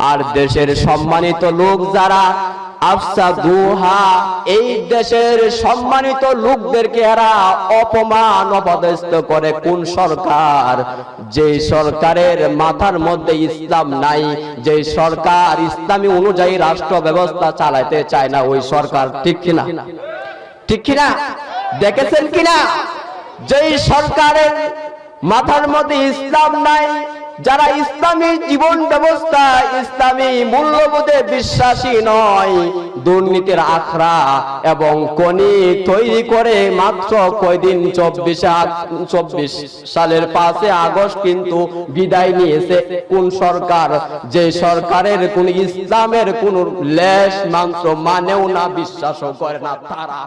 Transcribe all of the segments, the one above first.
আর দেশের সম্মানিত লোক যারা আফসা, দুহা, এই দেশের সম্মানিত লোকদেরকে এরা অপমান, অপদস্থ করে কোন সরকার? যে সরকারের মাথার মধ্যে ইসলাম নাই, যে সরকার ইসলামী অনুযায়ী রাষ্ট্র ব্যবস্থা চালাতে চায় না, ওই সরকার ঠিক কিনা? ঠিক কিনা? দেখেছেন কিনা? যেই সরকারের মাথার মধ্যে ইসলাম নাই যারা ইসলামী জীবন ব্যবস্থা, ইসলামী মূল্যবোধে বিশ্বাসী নয়, দুর্নীতির আখড়া এবং কনি তৈরি করে মাত্র কয়দিন চব্বিশে চব্বিশ সালের পাঁচে আগস্ট কিন্তু বিদায় নিয়েছে কোন সরকার? যে সরকারের কোন ইসলামের কোন লেশ মাত্র মানেও না, বিশ্বাসও করে না তারা।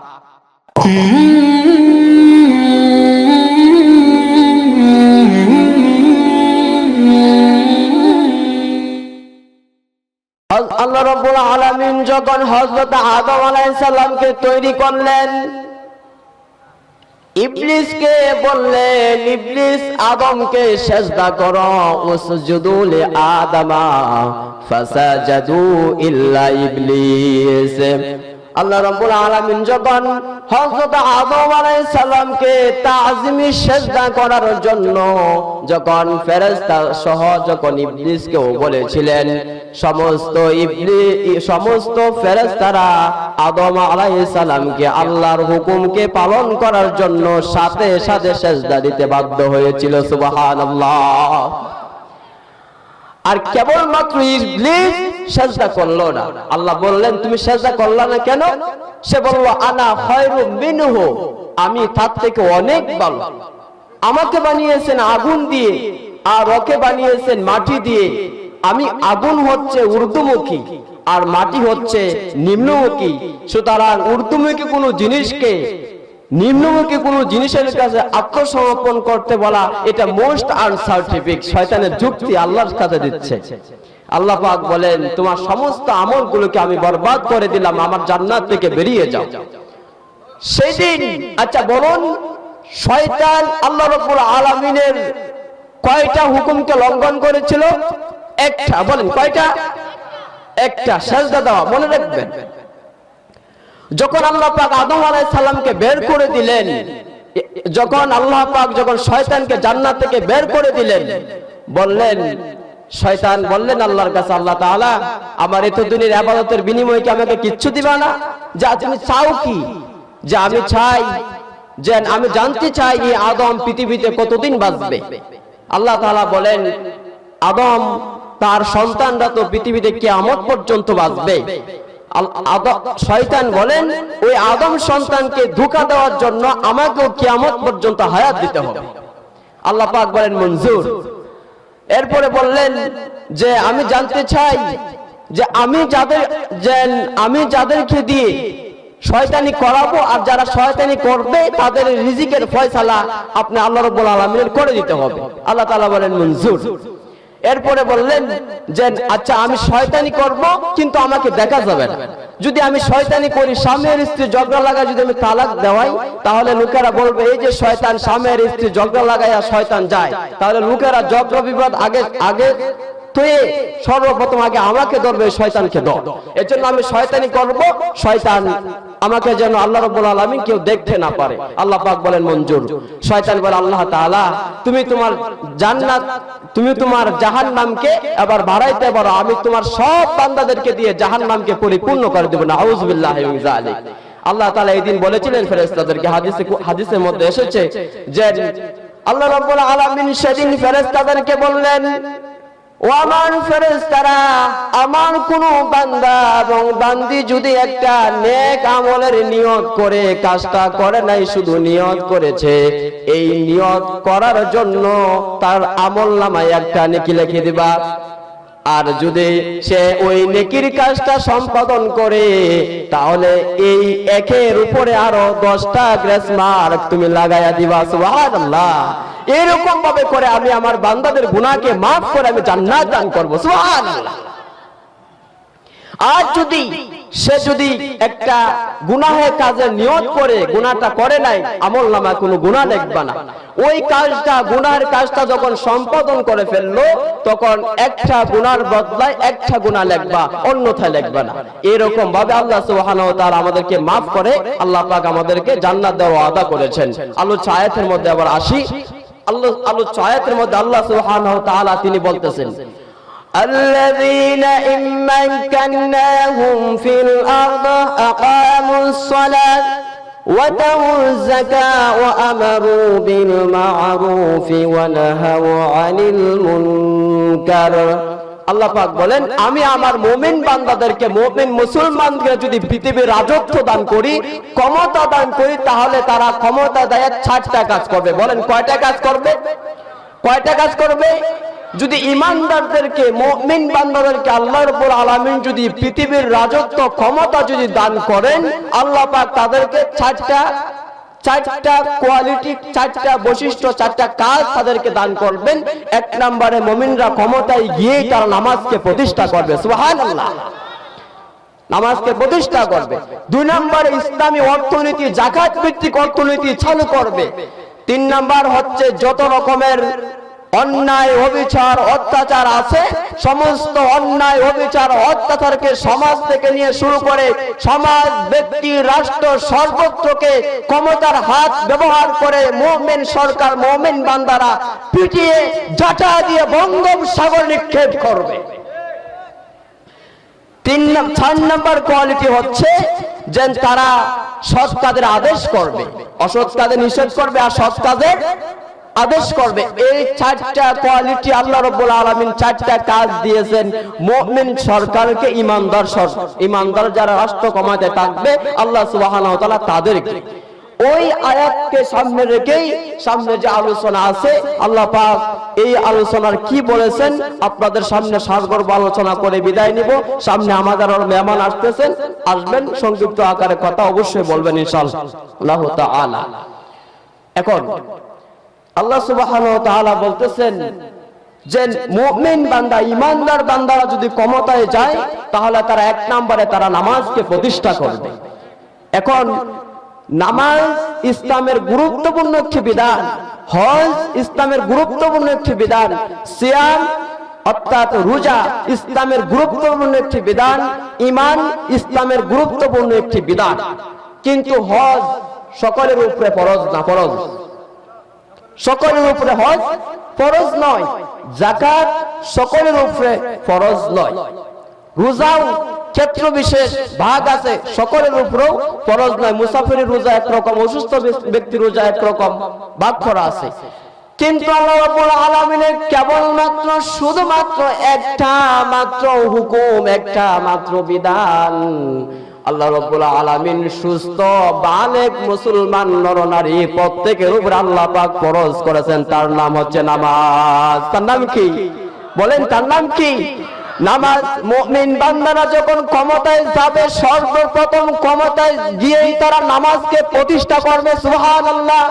যখন হজরত আদম আলাইসাল্লামকে তৈরি করলেন, ইবলিসকে বললেন, ইবলিস আদমকে সেজদা করো উসজুদু লি আদামা ফাসাজাদু ইল্লা ইবলিস। আল্লাহ রাব্বুল আলামিন যখন হযরত আদম আলাইহিস সালামকে তাজিমি সেজদা করার জন্য যখন ফেরেশতা সহ যখন ইবলিসকেও বলেছিলেন, সমস্ত ইবলি, সমস্ত ফেরেশতারা আদম আলাইহিস সালামকে আল্লাহর হুকুমকে পালন করার জন্য সাথে সাথে সেজদা দিতে বাধ্য হয়েছিল, সুবহানাল্লাহ। আর কেবলমাত্র ইবলিস সেজদা করল না। আল্লাহ বললেন, তুমি সেজদা করলা না কেন? সে বলল, আনা খয়রু মিনহু, আমি তার থেকে অনেক ভালো। আমাকে বানিয়েছেন আগুন দিয়ে আর ওকে বানিয়েছেন মাটি দিয়ে। আমি আগুন হচ্ছে ঊর্ধ্বমুখী আর মাটি হচ্ছে নিম্নমুখী। সুতরাং ঊর্ধ্বমুখী কোনো জিনিসকে নিম্নমুখী কোনো জিনিসের কাছে আত্মসমর্পণ করতে বলা, এটা মোস্ট আনসার্টিফিক শয়তানের যুক্তি আল্লাহর কাছে দিচ্ছে। আল্লাহ পাক বলেন, তোমার সমস্ত আমলগুলোকে আমি বরবাদ করে দিলাম, আমার জান্নাত থেকে বেরিয়ে যাও। সেদিন আচ্ছা বলুন, শয়তান আল্লাহ রাব্বুল আলামিনের কয়টা হুকুমকে লঙ্ঘন করেছিল? একটা, বলেন কয়টা? একটা, সেজদা দেওয়া, মনে রাখবেন। যখন আল্লাহ পাক আদম আলাইহিস সালামকে বের করে দিলেন যখন আল্লাহ পাক যখন শয়তানকে জান্নাত থেকে বের করে দিলেন, বললেন, শয়তান বললেন আল্লাহর কাছে, আল্লাহ তাআলা, আমার এত দিনের ইবাদতের বিনিময়ে কি আমাকে কিচ্ছু দিবা না? যা তুমি চাও কি? যে আমি চাই, যে আমি জানতে চাই এই আদম পৃথিবীতে কতদিন বাঁচবে? আল্লাহ তাআলা বলেন, আদম, তার সন্তানরা তো পৃথিবীতে কিয়ামত পর্যন্ত বাঁচবে। শয়তান বলেন, ওই আদম সন্তানকে ধোঁকা দেওয়ার জন্য আমাকেও কিয়ামত পর্যন্ত হায়াত দিতে হবে। আল্লাহ পাক বলেন, মঞ্জুর। এরপরে বললেন যে, আমি জানতে চাই যে, আমি যাদের আমি যাদেরকে দিয়ে শয়তানি করাবো আর যারা শয়তানি করবে, তাদের রিজিকের ফয়সালা আপনি আল্লাহ রব্বুল আলামিনের করে দিতে হবে। আল্লাহ তাআলা বলেন, মঞ্জুর। এরপরে বললেন যে আচ্ছা আমি শয়তানি করব, কিন্তু আমাকে দেখা যাবে না। যদি আমি শয়তানি করি, স্বামীর স্ত্রী ঝগড়া লাগায় যদি আমি তালাক দেওয়াই, তাহলে লোকেরা বলবে, এই যে শয়তান, স্বামীর স্ত্রী ঝগড়া লাগাইয়া শয়তান যায়। তাহলে লোকেরা ঝগড়া বিবাদ আগে আগে তুই সর্বপ্রথম আগে আমাকে ধরবে, শয়তানকে ধর। এর জন্য আমি শয়তানি করব, শয়তান আমাকে যেন আল্লাহ রাব্বুল আলামিন কেউ দেখতে না পারে। আল্লাহ পাক বলেন, মঞ্জুর। শয়তান বলে, আল্লাহ তাআলা, তুমি তোমার জান্নাত, তুমি তোমার জাহান্নামকে এবার বাড়াইতে পারো। আমি তোমার সব বান্দাদেরকে দিয়ে জাহান্নামকে পরিপূর্ণ করে দেব। না আউযুবিল্লাহি মিন যালিক। আল্লাহ তাআলা এই দিন বলেছিলেন, ফেরেশতাদেরকে হাদিসে হাদিসের মধ্যে এসেছে যে, আল্লাহ রাব্বুল আলামিন সেদিন ফেরেশতাদেরকে বললেন ও আমার ফেরেশতারা, আমার কোন বান্দা এবং বান্দি যদি একটা নেক আমলের নিয়ত করে, কাজটা করে নাই, শুধু নিয়ত করেছে, এই নিয়ত করার জন্য তার আমল নামায় একটা নেকি লিখে দিবা। আর যদি সে ওই নেকির কাজটা সম্পাদন করে, তাহলে এই একের উপরে আরও দশটা গ্রেস মার্ক তুমি লাগাইয়া দিবা, সুবহানাল্লাহ। এরকম ভাবে করে আমি আমার বান্দাদের গুণাকে মাফ করে আমি জান্নাত দান করব, সুবহানাল্লাহ। আর যদি সে যদি একটা গুনাহে কাজে নিয়ত করে, গুনাহটা করে নাই, আমল নামা কোনো গুনাহ দেখবে না। ওই কাজটা, গুনাহের কাজটা যখন সম্পাদন করে ফেলল, তখন একটা গুনার বদলায় একটা গুনাহ লেখবা, অন্যথায় লেখবে না। এরকম ভাবে আল্লাহ সুবহানাহু তাআলা আমাদেরকে maaf করে, আল্লাহ পাক আমাদেরকে জান্নাত দেওয়া আদা করেছেন। আলোচ্য আয়াতের মধ্যে আবার আসি। আল্লাহ আলোচ্য আয়াতের মধ্যে আল্লাহ সুবহানাহু তিনি বলতেছেন الذين إن مكناهم في الأرض أقاموا الصلاة وتوا الزكاة وأمروا بالمعروف ونهوا عن المنكر আল্লাহ পাক বলেন আমি আমার মুমিন বান্দাদেরকে মুমিন মুসলমানকে যদি পৃথিবীর রাজত্ব দান করি ক্ষমতা দান করি তাহলে তারা ক্ষমতা দেয় ছাড়টা কাজ করবে বলেন কয়টা কাজ করবে কয়টা কাজ করবে যদি ইমানদারদেরকে, মুমিন বান্দাদেরকে আল্লাহর উপর আলামিন যদি পৃথিবীর রাজত্ব ক্ষমতা যদি দান করেন, আল্লাহ পাক তাদেরকে চারটা চারটা কোয়ালিটি, চারটা বৈশিষ্ট্য, চারটা কাজ তাদেরকে দান করবেন। এক নম্বরে মুমিনরা ক্ষমতায় গিয়ে তারা নামাজকে প্রতিষ্ঠা করবে। সুবহানাল্লাহ। নামাজকে প্রতিষ্ঠা করবে। দুই নম্বরে ইসলামী অর্থনীতি, জাকাত ভিত্তিক অর্থনীতি চালু করবে। তিন নাম্বার হচ্ছে যত রকমের অন্যায়, অবিচার, অত্যাচার আছে। সমস্ত অন্যায়, অবিচার, অত্যাচারকে সমাজ থেকে নিয়ে শুরু করে সমাজ, ব্যক্তি, রাষ্ট্র সর্বত্রকে ক্ষমতার হাত ব্যবহার করে মোমেন সরকার, মোমেন বান্দারা পিটিয়ে, জাটা দিয়ে বঙ্গোপসাগর নিক্ষেপ করবে। তিন চার নম্বর কোয়ালিটি হচ্ছে যে তারা সৎ কাজের আদেশ করবে, অসৎ কাজে নিষেধ করবে আর সৎ কাজের আদেশ করবে। এই চারটা কোয়ালিটি আল্লাহ রব্বুল আলামিন চারটা কাজ দিয়েছেন। মুমিন সরকারকে ইমানদার সর- ইমানদার যারা রাষ্ট্র কমাতে থাকবে আল্লাহ সুবহানাহু ওয়া তাআলা তাদেরকে ওই আয়াতকে সামনে রেখেই সামনে যে আলোচনা আছে আল্লাহ পাক এই আলোচনার কি বলেছেন? আপনাদের সামনে সারগর্ভ আলোচনা করে বিদায় নিব। সামনে আমাদের আরও মেহমান আসতেছেন আসবেন সংক্ষিপ্ত আকারে কথা অবশ্যই বলবেন ইনশাআল্লাহ। তাআলা। এখন আল্লাহ সুবহানাহু ওয়া বলতেছেন যে মুমিন বান্দা ইমানদার বান্দারা যদি ক্ষমতায় যায়, তাহলে তারা এক নম্বরে তারা নামাজকে প্রতিষ্ঠা করবে। এখন নামাজ ইসলামের গুরুত্বপূর্ণ একটি বিধান, হজ ইসলামের গুরুত্বপূর্ণ একটি বিধান, সিয়াম অর্থাৎ রোজা ইসলামের গুরুত্বপূর্ণ একটি বিধান ইমান ইসলামের গুরুত্বপূর্ণ একটি বিধান। কিন্তু হজ সকলের উপরে ফরজ না ফরজ? সকলের উপরে হজ ফরজ নয়। জাকাত সকলের উপরে ফরজ নয়। রোজাও ক্ষেত্র বিশেষ ভাগ আছে, সকলের উপরেও ফরজ নয়। মুসাফিরের রোজা একরকম অসুস্থ ব্যক্তি রোজা একরকম ভাগ করা আছে। কিন্তু আল্লাহ রাব্বুল আলামিনের কেবলমাত্র শুধুমাত্র একটা মাত্র হুকুম, একটা মাত্র বিধান আল্লাহ রব্বুল আলামিন সুস্থ, বালেক, মুসলমান, নরনারী প্রত্যেকের উপর আল্লাহ পাক ফরজ করেছেন। তার নাম হচ্ছে নামাজ। তার নাম কি? বলেন, তার নাম কি? নামাজ মুমিন বান্দারা যখন ক্ষমতায় যাবে, সর্বপ্রথম ক্ষমতায় গিয়েই তারা নামাজকে প্রতিষ্ঠা করবে, সুবহানাল্লাহ।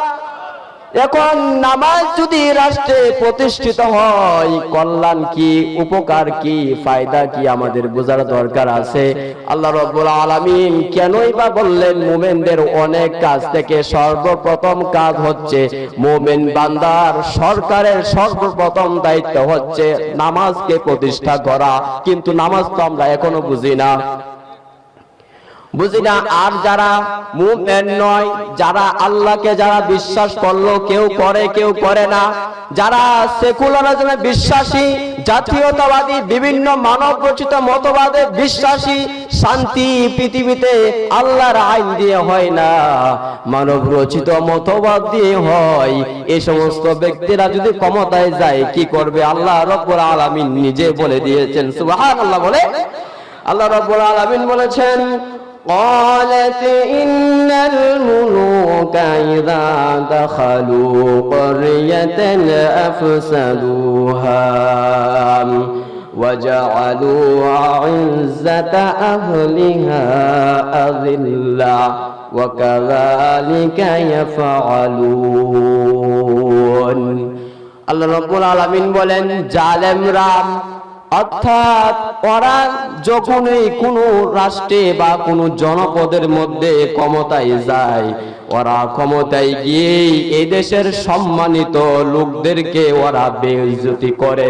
এখন নামাজ যদি রাষ্ট্রে প্রতিষ্ঠিত হয়, কল্যাণ কি, উপকার কি, ফায়দা কি আমাদের বোঝার দরকার আছে? আল্লাহ রব্বুল আলামিন কেনই বা বললেন, মুমিনদের অনেক কাজ থেকে সর্বপ্রথম কাজ হচ্ছে মুমিন বান্দার সরকারের সর্বপ্রথম দায়িত্ব হচ্ছে নামাজকে প্রতিষ্ঠা করা। কিন্তু নামাজ তো আমরা এখনও বুঝি না। বুঝি না আর যারা মুমিন নয় যারা আল্লাহকে যারা বিশ্বাস করল কেউ করে কেউ করে না। যারা সেকুলারিজমে বিশ্বাসী জাতীয়তাবাদী বিভিন্ন মানব রচিত মতবাদে বিশ্বাসী শান্তি পৃথিবীতে আল্লাহর আইন দিয়ে হয় না। মানব রচিত মতবাদ দিয়ে হয়। এই সমস্ত ব্যক্তিরা যদি ক্ষমতায় যায় কি করবে? আল্লাহ রব্বুল আলামিন নিজে বলে দিয়েছেন। সুবহানাল্লাহ বলে আল্লাহ রব্বুল আলামিন বলেছেন قالت إن الملوك إذا دخلوا قرية أفسدوها وجعلوا عزة أهلها أذلة وكذلك يفعلون আল্লাহ রব্বুল আলামিন বলেন জালেম রাম অর্থাৎ ওরা যখনই কোনো রাষ্ট্রে বা কোনো জনপদের মধ্যে ক্ষমতায় যায়, ওরা ক্ষমতায় গিয়েই এই দেশের সম্মানিত লোকদেরকে ওরা বেইজ্জতি করে।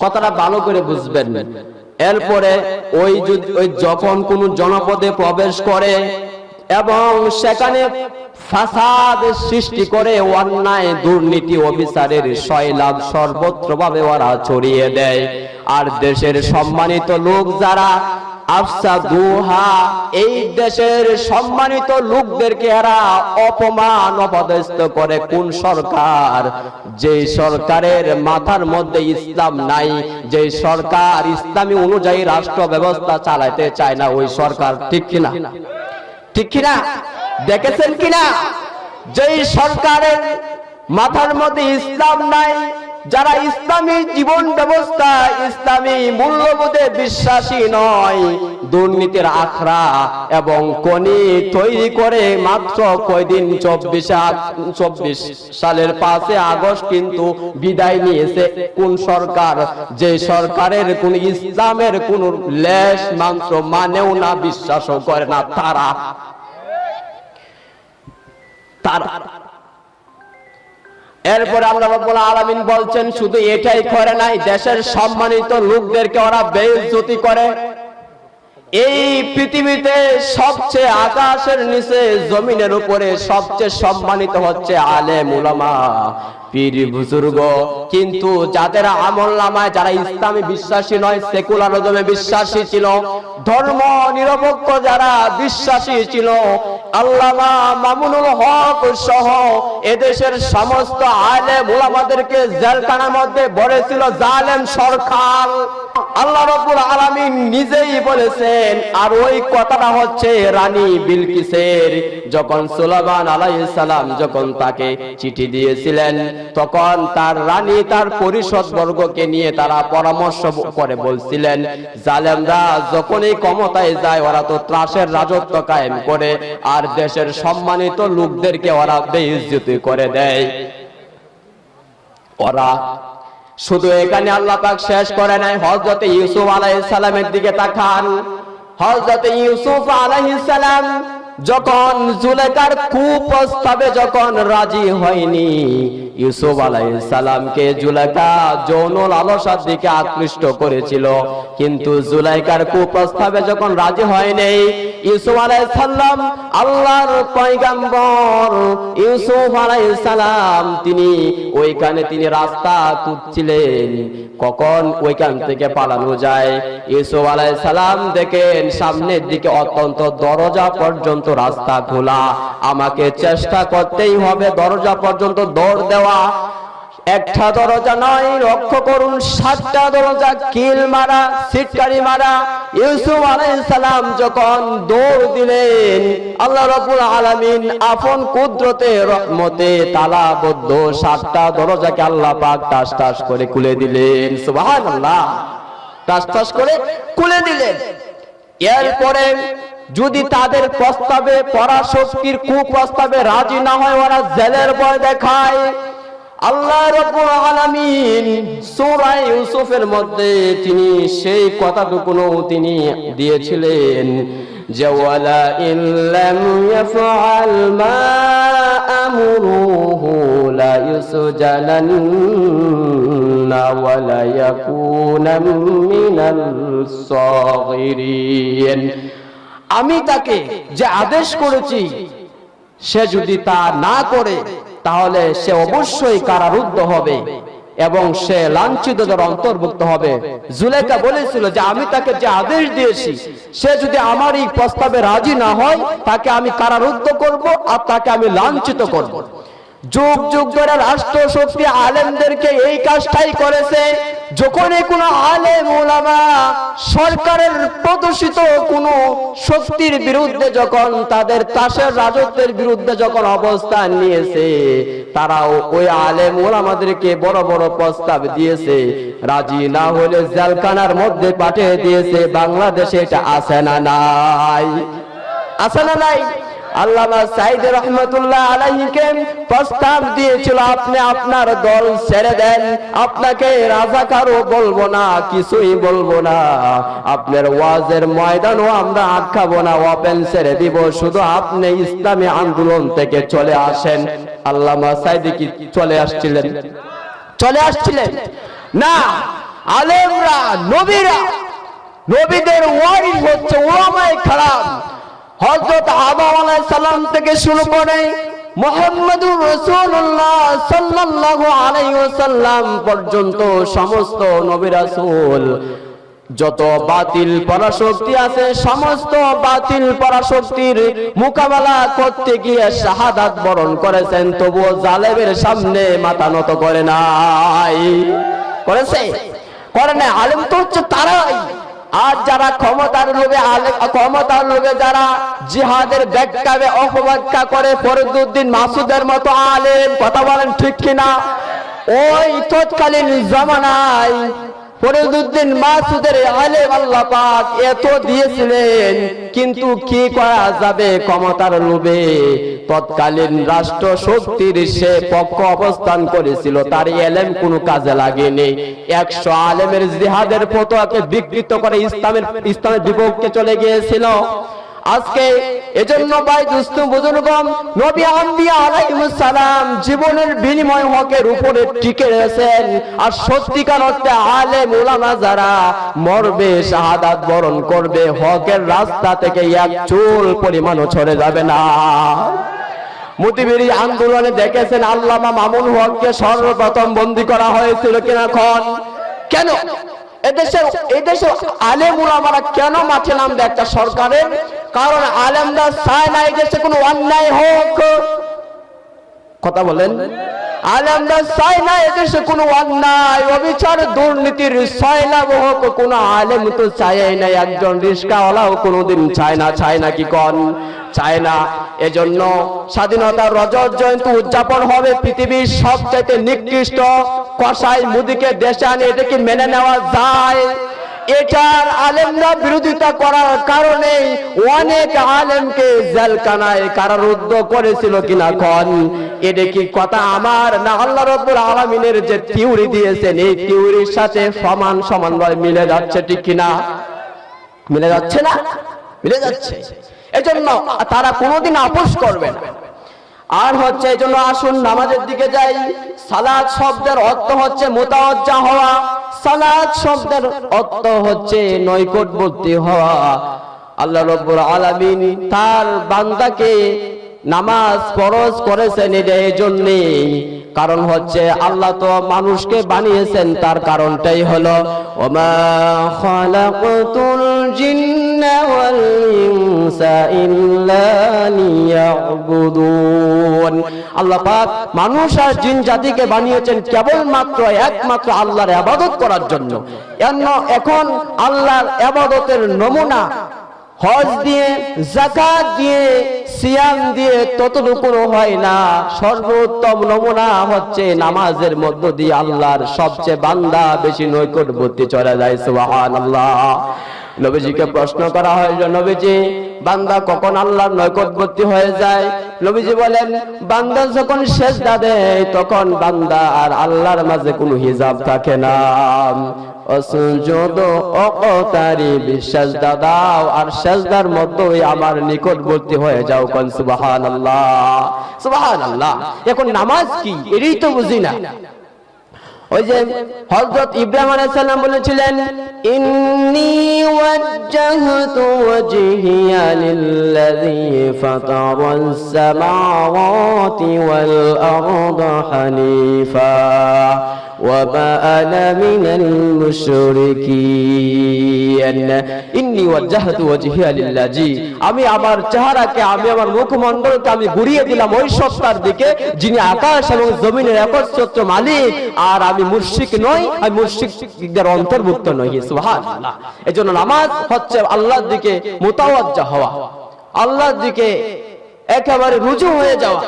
কথাটা ভালো করে বুঝবেন। এরপরে ওই ওই যখন কোন জনপদে প্রবেশ করে এবং সেখানে ফাসাদ সৃষ্টি করে অন্যায় দুর্নীতি অফিসারের শৈলাভ সর্বত্রভাবে ওরা ছড়িয়ে দেয়। আর দেশের সম্মানিত লোক যারা আফসা এই দেশের সম্মানিত লোকদেরকে এরা অপমান, অপদস্থ করে। কোন সরকার? যে সরকারের মাথার মধ্যে ইসলাম নাই যে সরকার ইসলামী অনুযায়ী রাষ্ট্র ব্যবস্থা চালাইতে চায় না, ওই সরকার ঠিক কিনা? ঠিক কিনা? দেখেছেন কিনা? যেই সরকারের মাথার মধ্যে ইসলাম নাই, যারা ইসলামী জীবন ব্যবস্থা, ইসলামী মূল্যবোধে বিশ্বাসী নয় দুর্নীতির আখড়া এবং কনি তৈরি করে মাত্র কয়দিন চব্বিশে চব্বিশ সালের পাঁচে আগস্ট কিন্তু বিদায় নিয়েছে কোন সরকার? যে সরকারের কোন ইসলামের কোন লেশ মাত্র মানেও না, বিশ্বাসও করে না তারা। এরপরে আল্লাহ রাব্বুল আলামিন বলছেন, শুধু এটাই করে নাই, দেশের সম্মানিত লোকদেরকে ওরা বেইজ্জতি করে। এই পৃথিবীতে সবচেয়ে আকাশের নিচে জমিনের উপরে সবচেয়ে সম্মানিত হচ্ছে আলে উলামা। পীর বুজুর্গ, কিন্তু যাদের আমল নামায় যারা ইসলামী বিশ্বাসী নয় সেকুলারিজমে বিশ্বাসী ছিল, ধর্ম নিরপেক্ষ যারা বিশ্বাসী ছিল, আল্লামা মামুনুল হক সহ এদেশের সমস্ত জেলখানার মধ্যে জালেম সরকার। আল্লাহ নিজেই বলেছেন, আর ওই কথাটা হচ্ছে রানী বিলকিসের, যখন সুলাইমান সালাম যখন তাকে চিঠি দিয়েছিলেন তখন তার রানী তার পরিষদ বর্গকে নিয়ে তারা পরামর্শ করে বলছিলেন, জালেমরা যখনই ক্ষমতায় যায়, ওরা তো ত্রাসের রাজত্ব কায়েম করে আর দেশের সম্মানিত লোকদেরকে ওরা বেইজ্জতি করে দেয়। ওরা শুধু এখানে আল্লাহ পাক শেষ করে নাই, হযরত ইউসুফ আলাইহিস সালামের দিকে তাকান। হযরত ইউসুফ আলাইহিস সালাম যখন জুলেখার কুপ্রস্তাবে যখন রাজি হয়নি ইউসুফ আলাইহিস সালামকে জুলেখা যৌন লালসার দিকে আকৃষ্ট করেছিল। কিন্তু জুলাইকার কুপ্রস্তাবে যখন রাজি হয়নি ইউসুফ আলাইহিস সালাম আল্লাহর পয়গাম্বর ইউসুফ আলাইহিস সালাম তিনি ওইখানে তিনি রাস্তা খুঁজছিলেন কখন ওইখান থেকে পালানো যায়? ইউসুফ আলাইহিস সালাম দেখেন সামনের দিকে অত্যন্ত দরজা পর্যন্ত রাস্তা খোলা। আমাকে চেষ্টা করতেই হবে দরজা পর্যন্ত দৌড় দেওয়া একটা দরজা নয়, লক্ষ্য করুন, সাতটা দরজা, কিল মারা সিটকারি মারা। ইউসুফ সালাম যখন দৌড় দিলেন, আল্লাহ রাব্বুল আলামিন আপন কুদরতে, রহমতে তালাবদ্ধ সাতটা দরজাকে আল্লাহ পাক টাস টাস করে খুলে দিলেন। সুবহানাল্লাহ। টাস টাস করে খুলে দিলেন। এরপরে যদি তাদের প্রস্তাবে, পরাশক্তির কুপ্রস্তাবে রাজি না হয়, ওরা জেলের ভয় দেখায়। আল্লাহ রাব্বুল আলামিন সূরা ইউসুফের মধ্যে তিনি সেই কথাটুকুনো তিনি দিয়েছিলেন যে, ওয়ালা ইল্লাম ইয়াফআল মা আমরুহু লা ইউসজানান্না ওয়ালা ইয়াকুনা মিনাল সাগিরিন। আমি তাকে যে আদেশ করেছি, সে যদি তা না করে তাহলে সে অবশ্যই কারারুদ্ধ হবে এবং সে লাঞ্ছিতদের অন্তর্ভুক্ত হবে। জুলেখা বলেছিল যে, আমি তাকে যে আদেশ দিয়েছি, সে যদি আমার এই প্রস্তাবে রাজি না হয়, তাকে আমি কারারুদ্ধ করব আর তাকে আমি লাঞ্ছিত করব। যুগ যুগ ধরে রাষ্ট্র শক্তি আলেমদেরকে এই কাজটাই করেছে। যখনই কোনো আলেম ওলামা সরকারের প্রদর্শিত কোনো শক্তির বিরুদ্ধে যখন, তাদের তাসের রাজত্বের বিরুদ্ধে যখন অবস্থান নিয়েছে, তারাও ওই আলেম ওলামাদেরকে বড় বড় প্রস্তাব দিয়েছে। রাজি না হলে জেলখানার মধ্যে পাঠিয়ে দিয়েছে, বাংলাদেশে এটা আছে না নাই? আছে না নাই? আল্লামা সাইদ রহমতুল্লাহ প্রস্তাব দিয়েছিল, আপনি আপনার দল ছেড়ে দেন, আপনাকে রাজাকারও বলব না, কিছুই বলব না। আপনার ওয়াজের ময়দানও আমরা না, ওপেন ছেড়ে দিব, শুধু আপনি ইসলামী আন্দোলন থেকে চলে আসেন। আল্লামা সাইদি কি চলে আসছিলেন? চলে আসছিলেন? না, আলেমরা, নবীরা, নবীদের ওয়ারিস হচ্ছে ওলামায়ে খারাপ আদম আলাইহিস সালাম থেকে শুরু করে মুহাম্মদুর রাসূলুল্লাহ সাল্লাল্লাহু আলাইহি ওয়াসাল্লাম পর্যন্ত সমস্ত নবী রাসূল, যত বাতিল পরাশক্তি আছে, সমস্ত বাতিল পরাশক্তির মোকাবেলা করতে গিয়ে শাহাদাত বরণ করেছেন, তবুও জালেমের সামনে মাথা নত করে নাই। করেছে? করে না আলেম তো হচ্ছে তারাই। আর যারা ক্ষমতার লোভে ক্ষমতার লোভে যারা জিহাদের ব্যাখ্যাবে অপব্যাখ্যা করে ফরিদুদ্দিন মাসুদের মতো আলেম, কথা বলেন ঠিক কিনা? ওই তৎকালীন জমানায় ফরিদুদ্দিন মাসুদের আলেম আল্লাহ পাক এত দিয়েছিলেন, কিন্তু কি করা যাবে ক্ষমতার লোভে? তৎকালীন রাষ্ট্র শক্তির সে পক্ষ অবস্থান করেছিল, তার এলেম কোনো কাজে লাগেনি। একশো আলেমের জিহাদের ফতোয়াকে বিকৃত করে ইসলামের ইসলামের বিপক্ষে চলে গিয়েছিল। আজকে এজন্য ভাই দুস্থ বুজুর্গম নবী আম্বিয়া আলাইহিস সালাম জীবনের বিনিময় হকের উপরে টিকে রয়েছেন। আর সত্যিকার অর্থে আলেম উলামা যারা মরবে, শাহাদাত বরণ করবে, হকের রাস্তা থেকে এক চুল পরিমাণও ছড়ে যাবে না। মুতিবিরি আন্দোলনে দেখেছেন আল্লামা মামুন হককে সর্বপ্রথম বন্দী করা হয়েছিল কিনা খন? কেন? এদেশের এদেশে আলেম উলামারা কেন মাঠে নামবে একটা সরকারের? কারণ আলেমরা চায় না এদেশে কোনো অন্যায় হোক। কথা বলেন। আলেমরা চায় না এদেশে কোনো অন্যায়, অবিচার, দুর্নীতির সয়লাভ হোক। কোনো আলেম তো চায় না একজন রিস্কাওয়ালাও কোনোদিন চায় না চায় না কি কন? চায় না। এজন্য স্বাধীনতার রজত জয়ন্তী উদযাপন হবে পৃথিবীর সবচাইতে নিকৃষ্ট কসাই মুদিকে দেশে আনে, এটা কি মেনে নেওয়া যায়? এটার আলেমরা বিরোধিতা করার কারণে অনেক আলেমকে জেলখানায় কারারুদ্ধ করেছিল কিনা কন? এটা কি কথা আমার না আল্লাহ রব্বুল আলামিনের যে থিওরি দিয়েছেন, এই থিওরির সাথে সমান সমানভাবে মিলে যাচ্ছে ঠিক কিনা? মিলে যাচ্ছে না? মিলে যাচ্ছে। এজন্য তারা কোনোদিন আপোষ করবে না। আর হচ্ছে এই জন্য আসুন নামাজের দিকে যাই। সালাদ শব্দের অর্থ হচ্ছে মোতাওয়াজ্জা হওয়া। সালাদ শব্দের অর্থ হচ্ছে নৈকটবর্তী হওয়া। আল্লাহ রব্বুল আলামিন তার বান্দাকে নামাজ ফরজ করেছেন এটা এই জন্যে। কারণ হচ্ছে আল্লাহ তো মানুষকে বানিয়েছেন, তার কারণটাই হলো, ওমা খালাকতুল জিন্না ওয়াল ইনসা ইল্লা লিয়াবুদুন আল্লাহ পাক মানুষ আর জিন জাতিকে বানিয়েছেন কেবলমাত্র একমাত্র আল্লাহর করার জন্য। এখন আল্লাহর নমুনা হজ দিয়ে জাকাত দিয়ে, সিয়াম দিয়ে হয় না। সর্বোত্তম নমুনা হচ্ছে নামাজের মধ্য দিয়ে আল্লাহর সবচেয়ে বান্দা, বেশি নৈকটবর্তী চলে যায় নবীজিকে প্রশ্ন করা হয় যে, নবীজি বান্দা কখন আল্লাহর নৈকটবর্তী হয়ে যায়? নবীজি বলেন বান্দা যখন শেষ দেয় তখন বান্দা আর আল্লাহর মাঝে কোনো হিজাব থাকে না। এখন নামাজ কি? এটাই তো বুঝি না। ওই যে হযরত ইব্রাহিম আলাইহিস সালাম বলেছিলেন, ইন্নী ওয়াজ্জাহতু ওয়াজহিয়া লিল্লাযী ফাতারাস সামাওয়াতি ওয়াল আরদা হানিফা। وما أنا من المشركين إني وجهت وجهي لله আমি আমার চেহারাকে আমি আমার মুখমণ্ডলকে আমি ঘুরিয়ে দিলাম ওই সত্তার দিকে যিনি আকাশ এবং জমিনের একচ্ছত্র মালিক আর আমি মুশরিক নই আমি মুশরিকদের অন্তর্ভুক্ত নই সুবহানাল্লাহ এজন্য নামাজ হচ্ছে আল্লাহর দিকে মুতাওয়াজ্জা হওয়া আল্লাহর দিকে একেবারে রুজু হয়ে যাওয়া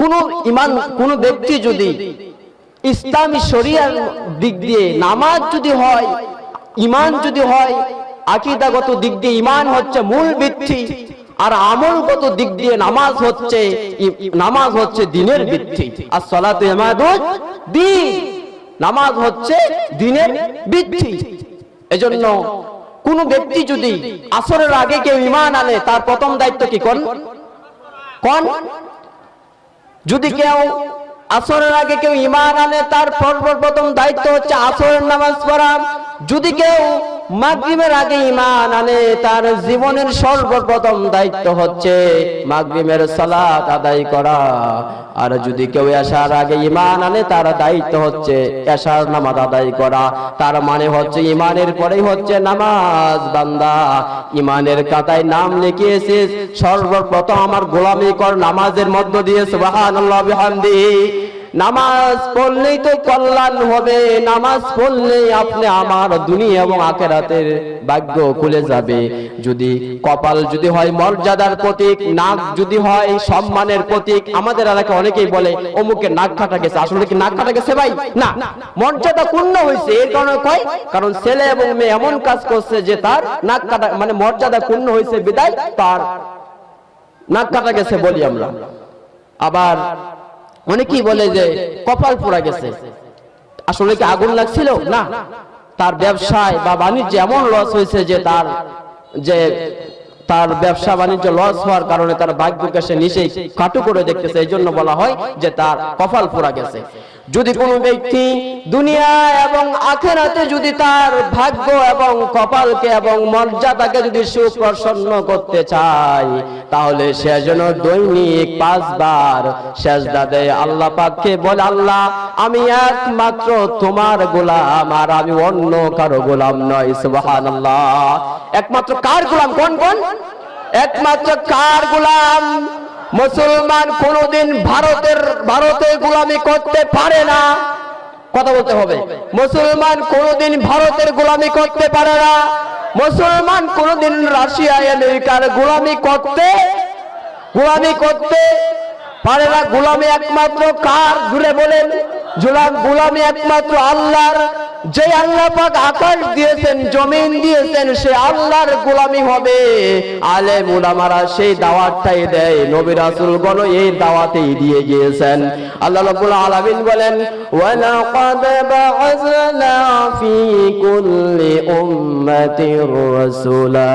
কোন ইমান, কোন ব্যক্তি যদি ইসলামী শরিয়ার দিক দিয়ে নামাজ যদি হয় ইমান যদি হয়, আকিদাগত দিক দিয়ে ইমান হচ্ছে মূল ভিত্তি, আর আমলগত দিক দিয়ে নামাজ হচ্ছে নামাজ হচ্ছে দিনের ভিত্তি। আর সলাতে দিন, নামাজ হচ্ছে দিনের ভিত্তি। এজন্য কোন ব্যক্তি যদি আসরের আগে কেউ ইমান আনে, তার প্রথম দায়িত্ব কি কোন? কোন? যদি কেউ আসরের আগে কেউ ইমান আনে তার সর্বপ্রথম দায়িত্ব হচ্ছে আসরের নামাজ পড়া। যদি কেউ মাগরিবের আগে ইমান আনে, তার জীবনের সর্বপ্রথম দায়িত্ব হচ্ছে মাগরিবের সালাত আদায় করা। আর যদি কেউ এশার আগে ইমান আনে, তার দায়িত্ব হচ্ছে এশার নামাজ আদায় করা। তার মানে হচ্ছে ইমানের পরেই হচ্ছে নামাজ, বান্দা। ইমানের কাতায় নাম লিখিয়েছিস, সর্বপ্রথম আমার গোলামি কর, নামাজের মধ্য দিয়ে সুবহানাল্লাহ বিহামদিহি নামাজ পড়লেই তো কল্যাণ হবে, নামাজ পড়লেই আপনি আমার দুনিয়া এবং আখেরাতের ভাগ্য খুলে যাবে। যদি কপাল যদি হয় মর্যাদার প্রতীক, নাক যদি হয় সম্মানের প্রতীক, আমাদের এলাকায় অনেকেই বলে, অমুকের নাক কাটা গেছে। আসলে কি নাক কাটা গেছে ভাই? না। মর্যাদা পূর্ণ হয়েছে, এর কারণে কয়? কারণ ছেলে এবং মেয়ে এমন কাজ করছে যে তার নাক কাটা মানে মর্যাদা পূর্ণ হয়েছে বিদায়, তার নাক কাটা গেছে বলি আমরা। আবার অনেকেই বলে যে কপাল পোড়া গেছে। আসলে কি আগুন লাগছিল? না। তার ব্যবসায় বা বাণিজ্য এমন লস হয়েছে যে তার যে তার ব্যবসা বাণিজ্য লস হওয়ার কারণে তার ভাগ্যকে সে নিশেই কাটু করে দেখতেছে। এই জন্য বলা হয় যে তার কপাল পোড়া গেছে। যদি কোনো ব্যক্তি দুনিয়া এবং আখেরাতে যদি তার ভাগ্য এবং কপালকে এবং মর্যাদাকে যদি সুপ্রসন্ন করতে চায় তাহলে সে যেন দৈনিক পাঁচবার সেজদা দেয়। আল্লাহ পাককে বলে আল্লাহ আমি একমাত্র তোমার গোলাম আর আমি অন্য কারও গোলাম নয় সুবহানাল্লাহ। একমাত্র কার গোলাম? কোন কোন? একমাত্র কার গোলাম? মুসলমান কোনদিন ভারতের, ভারতে গোলামি করতে পারে না। কথা বলতে হবে। মুসলমান কোনদিন ভারতের গোলামি করতে পারে না। মুসলমান কোনদিন রাশিয়া, আমেরিকার গুলামি করতে গুলামি করতে পারে না। গোলামি একমাত্র কার? ঘুরে বলেন। গোলামি একমাত্র আল্লাহর। যে আল্লাহ পাক আকাশ দিয়েছেন, জমিন দিয়েছেন, সে আল্লাহর গোলামি হবে। আলেম উলামারা সেই দাওয়াতটাই দেয়। নবী রাসূলগণ এই দাওয়াতেই দিয়ে গিয়েছেন। আল্লাহ রাব্বুল আলামিন বলেন, ওয়ালাকাদ বা'াসনা ফি কুল্লি উম্মাতির রাসূলা।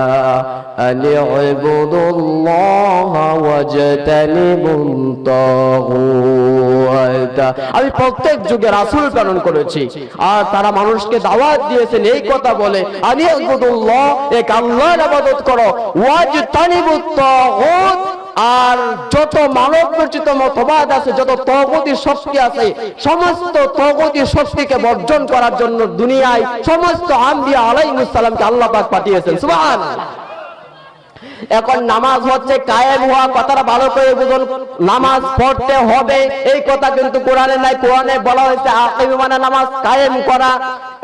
আন ইবুদুল্লাহা ওয়াজতানিবুত তাগুত আমি প্রত্যেক যুগে রাসূল প্রেরণ করেছি। আর তারা মানুষকে দাওয়াত দিয়েছেন এই কথা বলে, আনি ইবুদুল্লাহ এক আল্লাহর ইবাদত করো ওয়াজতানিবুত তাগুত আর যত মানব রচিত মতবাদ আছে, যত তগতি শক্তি আছে, সমস্ত তগতি শক্তিকে বর্জন করার জন্য দুনিয়ায় সমস্ত আম্বিয়া আলাইহিস সালামকে আল্লাহ পাক পাঠিয়েছেন। সুবহানাল্লাহ। এখন নামাজ হচ্ছে কায়েম হওয়া, কথাটা ভালো করে বুঝুন। নামাজ পড়তে হবে, এই কথা কিন্তু কোরআনে নাই, কোরআনে বলা হয়েছে, আকিম মানে নামাজ কায়েম করা।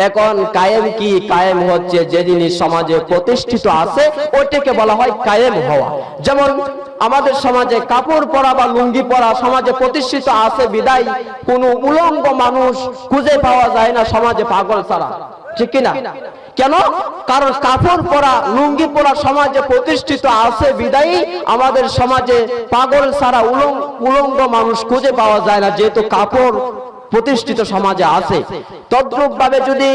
এখন কায়েম কি? কায়েম হচ্ছে যে জিনিস সমাজে প্রতিষ্ঠিত আছে, ওইটাকে বলা হয় কায়েম হওয়া। যেমন আমাদের সমাজে কাপড় পরা বা লুঙ্গি পরা সমাজে প্রতিষ্ঠিত আছে, বিদায়। কোনো উলঙ্গ মানুষ খুঁজে পাওয়া যায় না সমাজে পাগল ছাড়া। ঠিক কিনা? কেন? কারণ কাপড় পরা লুঙ্গি পরা সমাজে প্রতিষ্ঠিত আছে বিদায়ী আমাদের সমাজে পাগল উলং উলঙ্গ মানুষ খুঁজে পাওয়া যায় না যেহেতু কাপড় প্রতিষ্ঠিত সমাজে আছে। তদ্রুপ ভাবে যদি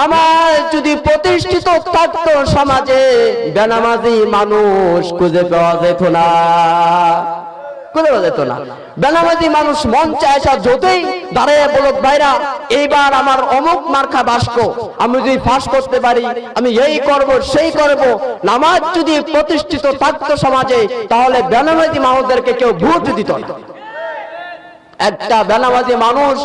নামাজ যদি প্রতিষ্ঠিত থাকতো সমাজে বেনামাজি মানুষ খুঁজে পাওয়া যেত না। প্রতিষ্ঠিত থাকতো সমাজে, তাহলে বেনামাজি মানুষদেরকে কেউ ভোট দিত না। একটা বেনামাজি মানুষ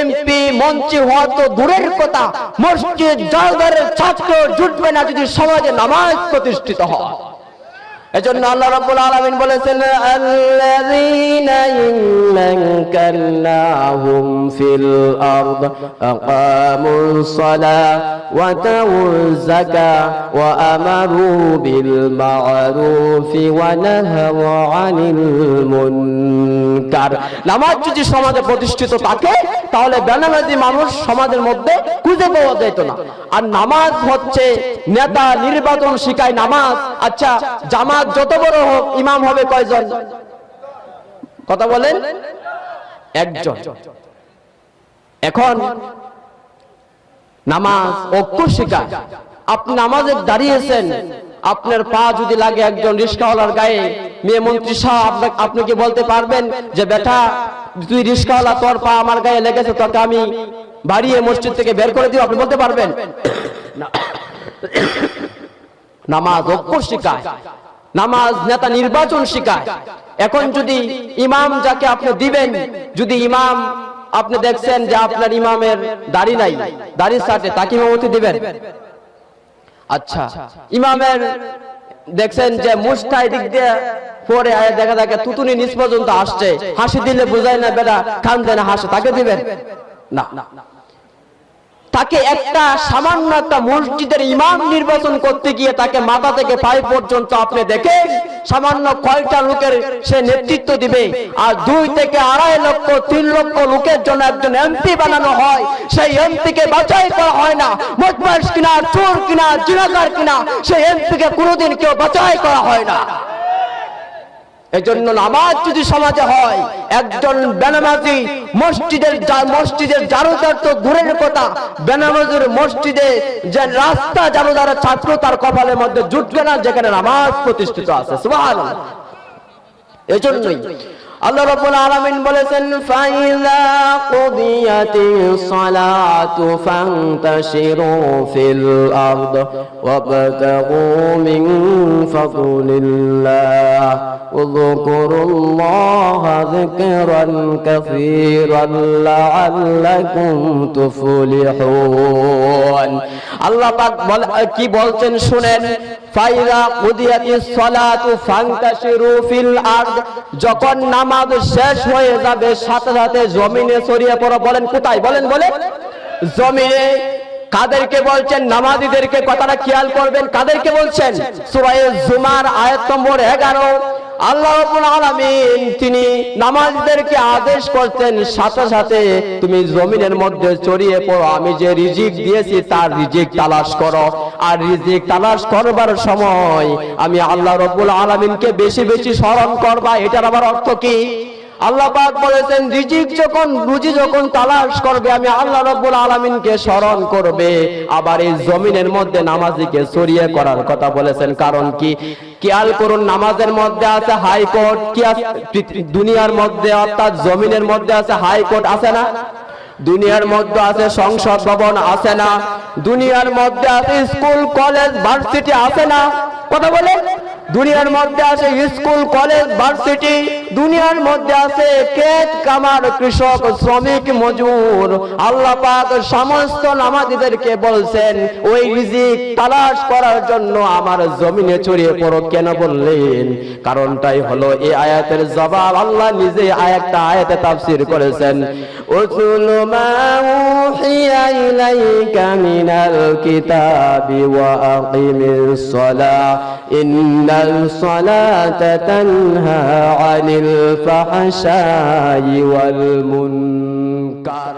এমপি, মন্ত্রী হওয়া তো দূরের কথা, মসজিদ জায়গার ছাত্র জুটবে না যদি সমাজে নামাজ প্রতিষ্ঠিত হয়। এজন্য আল্লাহ রাব্বুল আলামিন বলেছেন, আল্লাযীনা ইম্মাক্কানাহুম ফিল আরদ, আকামুস সালাহ, ওয়া তাউজ যাকাহ ওয়া আমারু বিল মা'রুফি, ওয়া নাহাউ আনিল মুনকার। নামাজ যদি সমাজে প্রতিষ্ঠিত থাকে, তাহলে বেনামাজি মানুষ সমাজের মধ্যে খুঁজে পাওয়া যেত না। আর নামাজ হচ্ছে নেতা নির্বাচন শিখায় নামাজ। আচ্ছা জামাত যত বড় হোক, ইমাম হবে কয়জন? কথা বলেন? একজন। এখন নামাজ ঐক্য শিখায় আপনি নামাজে দাঁড়িয়েছেন, আপনার পা যদি লাগে একজন রিস্কাওয়ালার গায়ে, মেয়ে মন্ত্রী সাহেব, আপনি কি বলতে পারবেন যে, বেটা, তুই রিস্কাওয়ালা, তোর পা আমার গায়ে লেগেছে, তোকে আমি বাড়িয়ে মসজিদ থেকে বের করে দিব আপনি বলতে পারবেন? নামাজ ঐক্য শিখায় নামাজ নেতা নির্বাচন শিখায়। এখন যদি ইমাম যাকে আপনি দিবেন, যদি ইমাম আপনি দেখছেন যে আপনার ইমামের দাড়ি নাই দাড়ি সাথে তাকে ইমামতি দিবেন? আচ্ছা ইমামের দেখছেন যে মুস্তাই দিক দিয়ে পরে আয় দেখা দেখে তুতুনি নিচ পর্যন্ত আসছে। হাসি দিলে বোঝায় না বেটা খান দেয় না হাসে, তাকে দিবেন? না। তাকে একটা সামান্য একটা মসজিদের ইমাম নির্বাচন করতে গিয়ে তাকে মাথা থেকে পায়ে পর্যন্ত আপনি দেখেন, সামান্য কয়টা লোকের সে নেতৃত্ব দিবে। আর দুই থেকে আড়াই লক্ষ, তিন লক্ষ লোকের জন্য একজন এমপি বানানো হয়। সেই এমপি কে বাছাই করা হয় না। বদমাস কিনা, চোর কিনা জিনাকার কিনা, সেই এমপি কে কোনোদিন কেউ বাছাই করা হয় না। এজন্য নামাজ যদি সমাজে হয়, একজন বেনামাজি মসজিদের মসজিদের জারুদার তো দূরের কথা, বেনামাজির মসজিদে যে রাস্তা জারুদার, ছাত্র তার কপালের মধ্যে জুটবে না, যেখানে নামাজ প্রতিষ্ঠিত আছে। সুবহানাল্লাহ। এজন্যই আল্লাহ রাব্বুল আলামিন বলেছেন ফাইলা কুদিয়াতিস সালাতু ফান্তাশিরু ফিল আরদ ওয়াবতাগু মিন ফাদলিল্লাহ। ওয়াযকুরুল্লাহা যিকরান কাসীরান লাআল্লাকুম তুফলিহুন। আল্লাহ পাক কি বলছেন শুনেন যখন নামাজ শেষ হয়ে যাবে, সাথে সাথে জমিনে ছড়িয়ে পড়ো। বলেন, কোথায়? বলেন বলে জমিনে কাদেরকে বলছেন? নামাজিদেরকে, কথাটা খেয়াল করবেন। কাদেরকে বলছেন? সূরা জুমার আয়াত নম্বর 11 আল্লাহ আলামিন, তিনি নামাজদেরকে আদেশ করতেন সাথে সাথে তুমি জমিনের মধ্যে ছড়িয়ে পড়ো। আমি যে রিজিক দিয়েছি, তার রিজিক তালাশ করো। আর রিজিক তালাশ করবার সময় আমি আল্লাহ রব্বুল আলামিনকে বেশি বেশি স্মরণ করবা। এটার আবার অর্থ কি? আল্লাহ পাক বলেছেন, রিজিক যখন, রুজি যখন তালাশ করবে, আমি আল্লাহ রব্বুল আলামিনকে স্মরণ করবে। আবার এই জমিনের মধ্যে নামাজিকে সরিয়ে করার কথা বলেছেন। কারণ কি? খেয়াল করুন, নামাজের মধ্যে আছে হাইকোর্ট কি দুনিয়ার মধ্যে, অর্থাৎ জমিনের মধ্যে আছে হাইকোর্ট আছে না? দুনিয়ার মধ্যে আছে সংসদ ভবন আছে না? দুনিয়ার মধ্যে আছে স্কুল, কলেজ, ভার্সিটি আছে না? কথা বলে দুনিয়ার মধ্যে আছে স্কুল, কলেজ, ভার্সিটি, দুনিয়ার মধ্যে আছে কেট কামার কৃষক, শ্রমিক, মজুর। আল্লাহ পাক সমস্ত নামাজীদেরকে বলছেন, ওই রিজিক তালাশ করার জন্য আমার জমিনে ছড়িয়ে পড়ো। কেন বললেন? কারণটাই হলো এই আয়াতের জবাব আল্লাহ নিজে আয়াতটা আয়াতে তাফসীর করেছেন। উতুল মা উহিয়া ইলাইকা মিনাল কিতাবি ওয়া আকিমিস সালাহ। ইন্নাল সালাতা তানহা আনিল ফাহশাই ওয়াল মুনকার